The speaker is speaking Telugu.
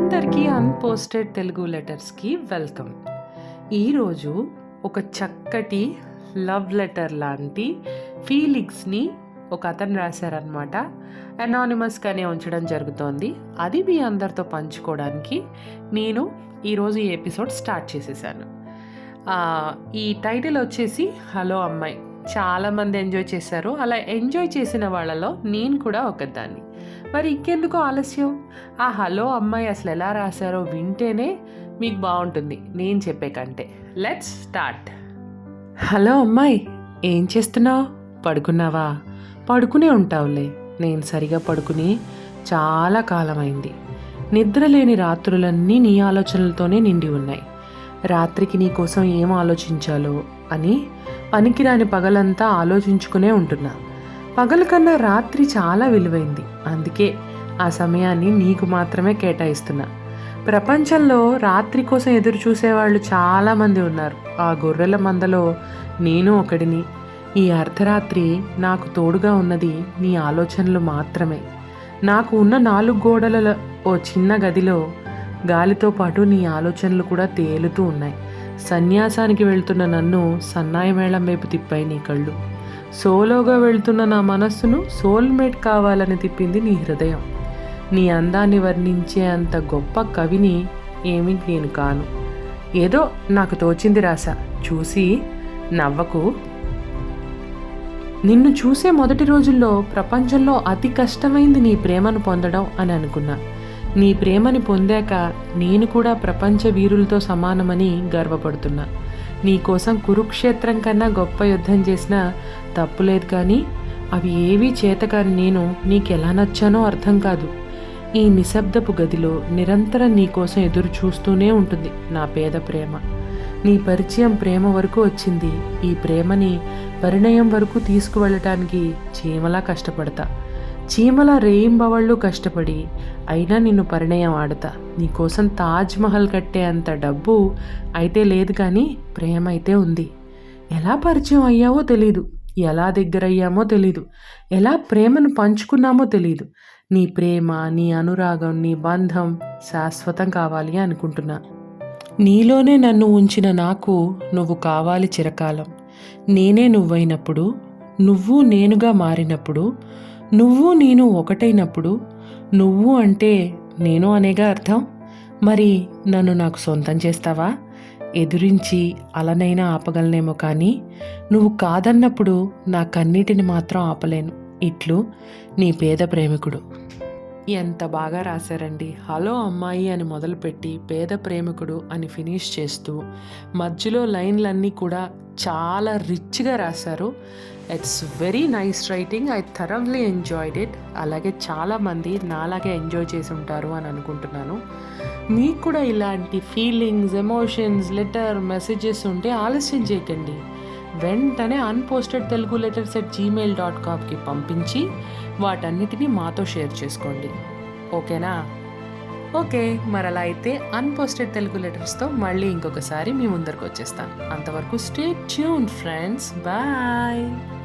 అందరికీ అన్పోస్టెడ్ తెలుగు లెటర్స్కి వెల్కమ్ ఈరోజు ఒక చక్కటి లవ్ లెటర్ లాంటి ఫీలింగ్స్ని ఒక అతను రాశారనమాట అనానిమస్గానే ఉంచడం జరుగుతోంది. అది మీ అందరితో పంచుకోవడానికి నేను ఈరోజు ఈ ఎపిసోడ్ స్టార్ట్ చేసేసాను. ఈ టైటిల్ వచ్చేసి హలో అమ్మాయి. చాలామంది ఎంజాయ్ చేశారు. అలా ఎంజాయ్ చేసిన వాళ్ళలో నేను కూడా ఒకదాన్ని. మరి ఇంకెందుకు ఆలస్యం? ఆ హలో అమ్మాయి అసలు ఎలా రాశారో వింటేనే మీకు బాగుంటుంది. నేను చెప్పే కంటే. Let's start. హలో అమ్మాయి ఏం చేస్తున్నావు? పడుకున్నావా? పడుకునే ఉంటావులే. నేను సరిగా పడుకుని చాలా కాలమైంది. నిద్రలేని రాత్రులన్నీ నీ ఆలోచనలతోనే నిండి ఉన్నాయి. రాత్రికి నీ కోసం ఏం ఆలోచించాలో అని పనికిరాని పగలంతా ఆలోచించుకునే ఉంటున్నా. పగల కన్నా రాత్రి చాలా విలువైంది. అందుకే ఆ సమయాన్ని నీకు మాత్రమే కేటాయిస్తున్నా. ప్రపంచంలో రాత్రి కోసం ఎదురు చూసేవాళ్ళు చాలామంది ఉన్నారు. ఆ గొర్రెల మందలో నేను ఒకడిని. ఈ అర్ధరాత్రి నాకు తోడుగా ఉన్నది నీ ఆలోచనలు మాత్రమే. నాకు ఉన్న నాలుగు గోడల ఓ చిన్న గదిలో గాలితో పాటు నీ ఆలోచనలు కూడా తేలుతూ ఉన్నాయి. సన్యాసానికి వెళ్తున్న నన్ను సన్నాయి మేళం వైపు తిప్పాయి నీ కళ్ళు. సోలోగా వెళ్తున్న నా మనస్సును సోల్మేట్ కావాలని తిప్పింది నీ హృదయం. నీ అందాన్ని వర్ణించే అంత గొప్ప కవిని ఏమి నేను కాను. ఏదో నాకు తోచింది రాసా చూసి నవ్వకు. నిన్ను చూసే మొదటి రోజుల్లో ప్రపంచంలో అతి కష్టమైంది నీ ప్రేమను పొందడం అని అనుకున్నా. నీ ప్రేమని పొందాక నేను కూడా ప్రపంచ వీరులతో సమానమని గర్వపడుతున్నా. నీ కోసం కురుక్షేత్రం కన్నా గొప్ప యుద్ధం చేసినా తప్పులేదు కానీ అవి ఏవీ చేతకాని నేను నీకెలా నచ్చానో అర్థం కాదు. ఈ నిశ్శబ్దపు గదిలో నిరంతరం నీ కోసం ఎదురు చూస్తూనే ఉంటుంది నా పేద ప్రేమ. నీ పరిచయం ప్రేమ వరకు వచ్చింది. ఈ ప్రేమని పరిణయం వరకు తీసుకువెళ్ళటానికి చీమలా కష్టపడతా. చీమల రేయింబవళ్ళు కష్టపడి అయినా నిన్ను పరిణయం ఆడతా. నీకోసం తాజ్ మహల్ కట్టే అంత డబ్బు అయితే లేదు కానీ ప్రేమ అయితే ఉంది. ఎలా పరిచయం అయ్యావో తెలీదు. ఎలా దగ్గరయ్యామో తెలీదు. ఎలా ప్రేమను పంచుకున్నామో తెలీదు. నీ ప్రేమ నీ అనురాగం నీ బంధం శాశ్వతం కావాలి అనుకుంటున్నా. నీలోనే నన్ను ఉంచిన నాకు నువ్వు కావాలి చిరకాలం. నేనే నువ్వైనప్పుడు నువ్వు నేనుగా మారినప్పుడు నువ్వు నేను ఒకటైనప్పుడు నువ్వు అంటే నేను అనేగా అర్థం? మరి నన్ను నాకు సొంతం చేస్తావా? ఎదురించి అలనైనా ఆపగలనేమో కానీ నువ్వు కాదన్నప్పుడు నా కన్నీటిని మాత్రం ఆపలేను. ఇట్లు నీ పేద ప్రేమికుడు. ఎంత బాగా రాశారండి. హలో అమ్మాయి అని మొదలుపెట్టి పేద ప్రేమికుడు అని ఫినిష్ చేస్తూ మధ్యలో లైన్లన్నీ కూడా చాలా రిచ్గా రాశారు. It's very nice writing I thoroughly enjoyed it అలాగే చాలామంది నాలాగే ఎంజాయ్ చేసి ఉంటారు అని అనుకుంటున్నాను. మీకు కూడా ఇలాంటి ఫీలింగ్స్ ఎమోషన్స్ లెటర్ మెసేజెస్ ఉంటే ఆలస్యం చేయకండి. వెంటనే unposted Telugu letters at Gmail dot కామ్కి పంపించి వాటన్నిటినీ మాతో షేర్ చేసుకోండి. ఓకేనా ఓకే మరి అలా అయితే అన్పోస్టెడ్ తెలుగు లెటర్స్తో మళ్ళీ ఇంకొకసారి మీ ముందరకు వచ్చేస్తాను. అంతవరకు స్టే ట్యూన్ ఫ్రెండ్స్ బాయ్